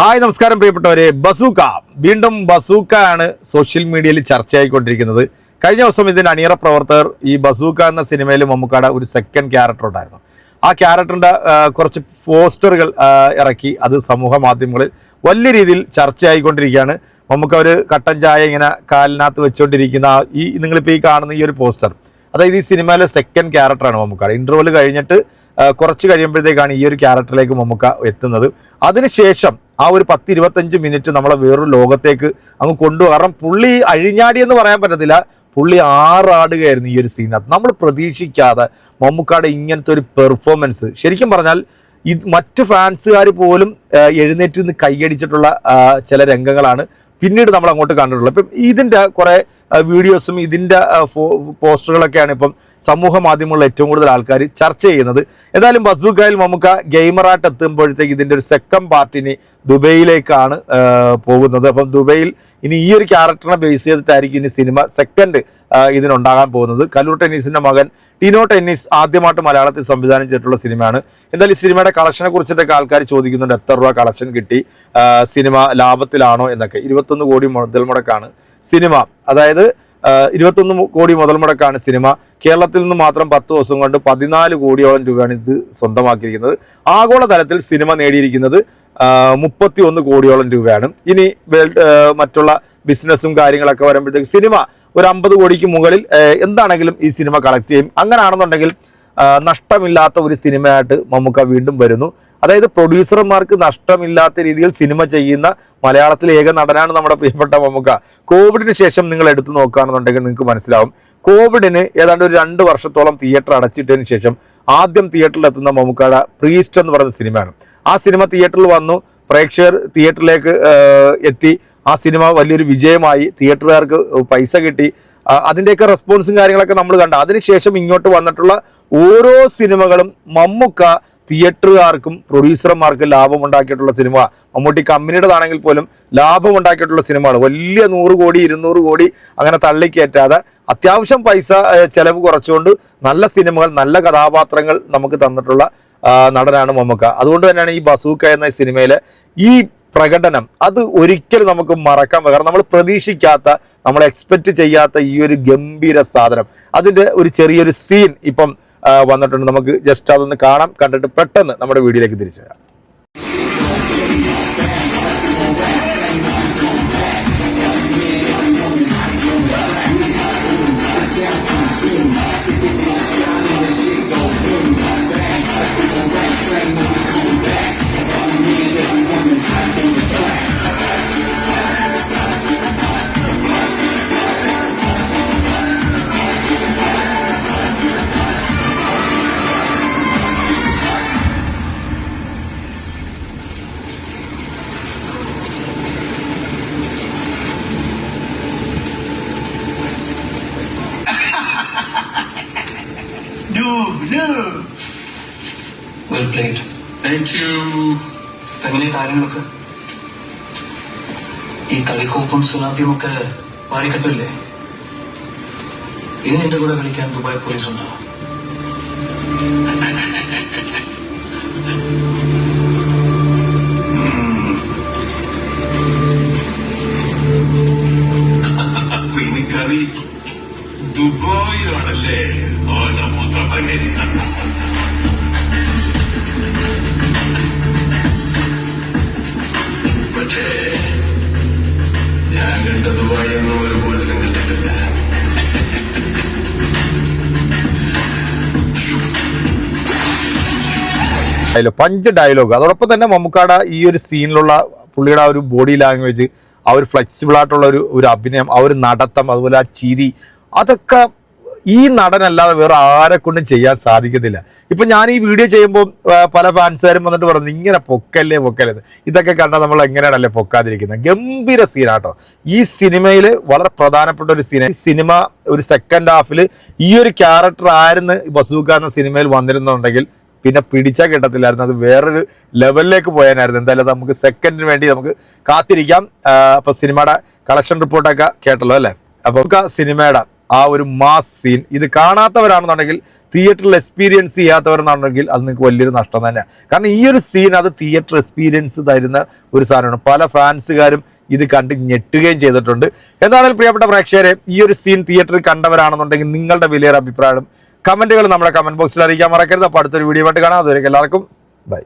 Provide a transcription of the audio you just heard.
Hi നമസ്കാരം പ്രിയപ്പെട്ടവരെ. Bazooka. വീണ്ടും ബസൂക്ക ആണ് സോഷ്യൽ മീഡിയയിൽ ചർച്ചയായിക്കൊണ്ടിരിക്കുന്നത്. കഴിഞ്ഞ ദിവസം ഇതിന്റെ അണിയറ പ്രവർത്തകർ ഈ ബസൂക്ക എന്ന സിനിമയിൽ മമ്മൂക്കാടെ ഒരു സെക്കൻഡ് ക്യാരക്ടർ ഉണ്ടായിരുന്നു. ആ ക്യാരക്ടറിന്റെ കുറച്ച് പോസ്റ്ററുകൾ ഇറക്കി അത് സമൂഹ മാധ്യമങ്ങളിൽ വലിയ രീതിയിൽ ചർച്ചയായിക്കൊണ്ടിരിക്കുകയാണ്. മമ്മൂക്ക ഒരു കട്ടൻ ചായ ഇങ്ങനെ കാലിനകത്ത് വെച്ചുകൊണ്ടിരിക്കുന്ന ഈ നിങ്ങളിപ്പോൾ ഈ കാണുന്ന ഈ ഒരു പോസ്റ്റർ. അതായത് ഈ സിനിമയിലെ സെക്കൻഡ് ക്യാരക്ടറാണ് മമ്മൂക്ക. ഇന്റർവൽ കഴിഞ്ഞിട്ട് കുറച്ച് കഴിയുമ്പോഴത്തേക്കാണ് ഈ ഒരു ക്യാരക്ടറിലേക്ക് മമ്മൂക്ക എത്തുന്നത്. അതിനുശേഷം ആ ഒരു പത്ത് ഇരുപത്തഞ്ച് മിനിറ്റ് നമ്മളെ വേറൊരു ലോകത്തേക്ക് അങ്ങ് കൊണ്ടുപോകും കാരണം പുള്ളി അഴിഞ്ഞാടി എന്ന് പറയാൻ പറ്റത്തില്ല. പുള്ളി ആറാടുകയായിരുന്നു ഈ ഒരു സീനകത്ത് നമ്മൾ പ്രതീക്ഷിക്കാതെ മമ്മൂക്കാടെ ഇങ്ങനത്തെ ഒരു പെർഫോമൻസ് ശരിക്കും പറഞ്ഞാൽ ഇത് മറ്റ് ഫാൻസുകാർ പോലും എഴുന്നേറ്റ് നിന്ന് കൈയടിച്ചിട്ടുള്ള ചില രംഗങ്ങളാണ് പിന്നീട് നമ്മൾ അങ്ങോട്ട് കണ്ടിട്ടുള്ളത്. ഇപ്പം ഇതിന്റെ കുറേ വീഡിയോസും ഇതിന്റെ പോസ്റ്ററുകളൊക്കെയാണ് ഇപ്പം സമൂഹ മാധ്യമങ്ങളിൽ ഏറ്റവും കൂടുതൽ ആൾക്കാർ ചർച്ച ചെയ്യുന്നത്. എന്തായാലും ബസുഖായിൽ നമുക്ക് ഗെയിമറായിട്ട് എത്തുമ്പോഴത്തേക്ക് ഇതിന്റെ ഒരു സെക്കൻഡ് പാർട്ടിനി ദുബൈയിലേക്കാണ് പോകുന്നത്. അപ്പം ദുബൈയിൽ ഇനി ഈ ഒരു ക്യാരക്ടറിനെ ബേസ് ചെയ്തിട്ടായിരിക്കും ഇനി സിനിമ സെക്കൻഡ് ഇതിനുണ്ടാകാൻ പോകുന്നത്. കല്ലൂർ ടെന്നീസിന്റെ മകൻ ടിനോ ടെന്നീസ് ആദ്യമായിട്ട് മലയാളത്തിൽ സംവിധാനം ചെയ്തിട്ടുള്ള സിനിമയാണ്. എന്തായാലും ഈ സിനിമയുടെ കളക്ഷനെ കുറിച്ചിട്ടൊക്കെ ആൾക്കാർ ചോദിക്കുന്നുണ്ട് എത്ര രൂപ കളക്ഷൻ കിട്ടി സിനിമ ലാഭത്തിലാണോ എന്നൊക്കെ. ഇരുപത്തൊന്ന് കോടി മുതൽ മുടക്കാണ് സിനിമ. അതായത് ഇരുപത്തൊന്ന് കോടി മുതൽ മുടക്കാണ് സിനിമ. കേരളത്തിൽ നിന്ന് മാത്രം പത്ത് ദിവസം കൊണ്ട് പതിനാല് കോടിയോളം രൂപയാണ് ഇത് സ്വന്തമാക്കിയിരിക്കുന്നത്. ആഗോളതലത്തിൽ സിനിമ നേടിയിരിക്കുന്നത് മുപ്പത്തി ഒന്ന് കോടിയോളം രൂപയാണ്. ഇനി വേൾഡ് മറ്റുള്ള ബിസിനസ്സും കാര്യങ്ങളൊക്കെ വരുമ്പോഴത്തേക്ക് സിനിമ ഒരു അമ്പത് കോടിക്ക് മുകളിൽ എന്താണെങ്കിലും ഈ സിനിമ കളക്ട് ചെയ്യും. അങ്ങനെയാണെന്നുണ്ടെങ്കിൽ നഷ്ടമില്ലാത്ത ഒരു സിനിമയായിട്ട് മമ്മൂക്ക വീണ്ടും വരുന്നു. അതായത് പ്രൊഡ്യൂസർമാർക്ക് നഷ്ടമില്ലാത്ത രീതിയിൽ സിനിമ ചെയ്യുന്ന മലയാളത്തിലെ ഏക നടനാണ് നമ്മുടെ പ്രിയപ്പെട്ട മമ്മൂക്ക. കോവിഡിന് ശേഷം നിങ്ങൾ എടുത്തു നോക്കുകയാണെന്നുണ്ടെങ്കിൽ നിങ്ങൾക്ക് മനസ്സിലാവും. കോവിഡിന് ഏതാണ്ട് ഒരു രണ്ട് വർഷത്തോളം തിയേറ്റർ അടച്ചിട്ടതിന് ശേഷം ആദ്യം തിയേറ്ററിൽ എത്തുന്ന മമ്മൂക്കയുടെ പ്രീസ്റ്റ് എന്ന് പറയുന്ന സിനിമയാണ്. ആ സിനിമ തിയേറ്ററിൽ വന്നു. പ്രേക്ഷകർ തിയേറ്ററിലേക്ക് എത്തി. ആ സിനിമ വലിയൊരു വിജയമായി തിയേറ്ററുകാർക്ക് പൈസ കിട്ടി. അതിന്റെയൊക്കെ റെസ്പോൺസും കാര്യങ്ങളൊക്കെ നമ്മൾ കണ്ട. അതിനുശേഷം ഇങ്ങോട്ട് വന്നിട്ടുള്ള ഓരോ സിനിമകളും മമ്മൂക്ക തിയേറ്ററുകാർക്കും പ്രൊഡ്യൂസർമാർക്കും ലാഭമുണ്ടാക്കിയിട്ടുള്ള സിനിമ. മമ്മൂട്ടി കമ്പനിയുടേതാണെങ്കിൽ പോലും ലാഭമുണ്ടാക്കിയിട്ടുള്ള സിനിമകൾ വലിയ നൂറ് കോടി ഇരുന്നൂറ് കോടി അങ്ങനെ തള്ളിക്കയറ്റാതെ അത്യാവശ്യം പൈസ ചെലവ് കുറച്ചുകൊണ്ട് നല്ല സിനിമകൾ നല്ല കഥാപാത്രങ്ങൾ നമുക്ക് തന്നിട്ടുള്ള നടനാണ് മമ്മൂക്ക. അതുകൊണ്ട് തന്നെയാണ് ഈ ബസൂക്ക എന്ന സിനിമയിലെ ഈ പ്രകടനം. അത് ഒരിക്കലും നമുക്ക് മറക്കാൻ. കാരണം നമ്മൾ പ്രതീക്ഷിക്കാത്ത നമ്മൾ എക്സ്പെക്ട് ചെയ്യാത്ത ഈ ഒരു ഗംഭീര സാധനം. അതിന്റെ ഒരു ചെറിയൊരു സീൻ ഇപ്പം വന്നിട്ടുണ്ട്. നമുക്ക് ജസ്റ്റ് അതൊന്ന് കാണാം. കണ്ടിട്ട് പെട്ടെന്ന് നമ്മുടെ വീഡിയോയിലേക്ക് തിരിച്ചു വരാം. Well played Thank you. എങ്ങനെ കാര്യങ്ങളൊക്കെ? ഈ കളിക്കോപ്പും സുലാബിയും ഒക്കെ മാറിക്കട്ടില്ലേ ഇനി എന്റെ കൂടെ കളിക്കാൻ ദുബായ് പോലീസ് ഉണ്ടോ ഡയലോഗ് പഞ്ച് ഡയലോഗ് അതോടൊപ്പം തന്നെ മമ്മൂക്കാട ഈ ഒരു സീനിലുള്ള പുള്ളിയുടെ ആ ഒരു ബോഡി ലാംഗ്വേജ് ആ ഒരു ഫ്ലെക്സിബിൾ ആയിട്ടുള്ള ഒരു ഒരു അഭിനയം ആ ഒരു നടത്തം അതുപോലെ ആ ചിരി അതൊക്കെ ഈ നടനല്ലാതെ വേറെ ആരെ കൊണ്ടും ചെയ്യാൻ സാധിക്കത്തില്ല. ഇപ്പൊ ഞാൻ ഈ വീഡിയോ ചെയ്യുമ്പോൾ പല ഫാൻസുകാരും വന്നിട്ട് പറഞ്ഞു ഇങ്ങനെ പൊക്കല്ലേ പൊക്കല്ലേ ഇതൊക്കെ കണ്ടാൽ നമ്മൾ എങ്ങനെയാണല്ലേ പൊക്കാതിരിക്കുന്നത് ഗംഭീര സീനാട്ടോ ഈ സിനിമയിൽ വളരെ പ്രധാനപ്പെട്ട ഒരു സീന ഈ സിനിമ ഒരു സെക്കൻഡ് ഹാഫിൽ ഈ ഒരു ക്യാരക്ടർ ആയിരുന്നു ബസൂക്ക എന്ന സിനിമയിൽ വന്നിരുന്നുണ്ടെങ്കിൽ പിന്നെ പിടിച്ചാൽ കിട്ടത്തില്ലായിരുന്നു. അത് വേറൊരു ലെവലിലേക്ക് പോയാനായിരുന്നു. എന്തായാലും നമുക്ക് സെക്കൻഡിന് വേണ്ടി നമുക്ക് കാത്തിരിക്കാം. അപ്പോൾ അപ്പൊ സിനിമയുടെ കളക്ഷൻ റിപ്പോർട്ടൊക്കെ കേട്ടല്ലോ അല്ലേ? അപ്പോൾ സിനിമയുടെ ആ ഒരു മാസ് സീൻ ഇത് കാണാത്തവരാണെന്നുണ്ടെങ്കിൽ തിയേറ്ററിൽ എക്സ്പീരിയൻസ് ചെയ്യാത്തവരെന്നാണെങ്കിൽ അത് നിങ്ങൾക്ക് വലിയൊരു നഷ്ടം തന്നെയാണ് കാരണം ഈ ഒരു സീൻ അത് തിയേറ്റർ എക്സ്പീരിയൻസ് തരുന്ന ഒരു സാധനമാണ്. പല ഫാൻസുകാരും ഇത് കണ്ട് ഞെട്ടുകയും ചെയ്തിട്ടുണ്ട്. എന്താണെങ്കിലും പ്രിയപ്പെട്ട പ്രേക്ഷകരെ ഈ ഒരു സീൻ തിയേറ്ററിൽ കണ്ടവരാണെന്നുണ്ടെങ്കിൽ നിങ്ങളുടെ വലിയൊരു അഭിപ്രായം കമന്റുകൾ നമ്മുടെ കമന്റ് ബോക്സിൽ അറിയിക്കാൻ മറക്കരുത്. അപ്പോൾ അടുത്തൊരു വീഡിയോ ആയിട്ട് കാണാം. അതുവരെ എല്ലാവർക്കും ബൈ.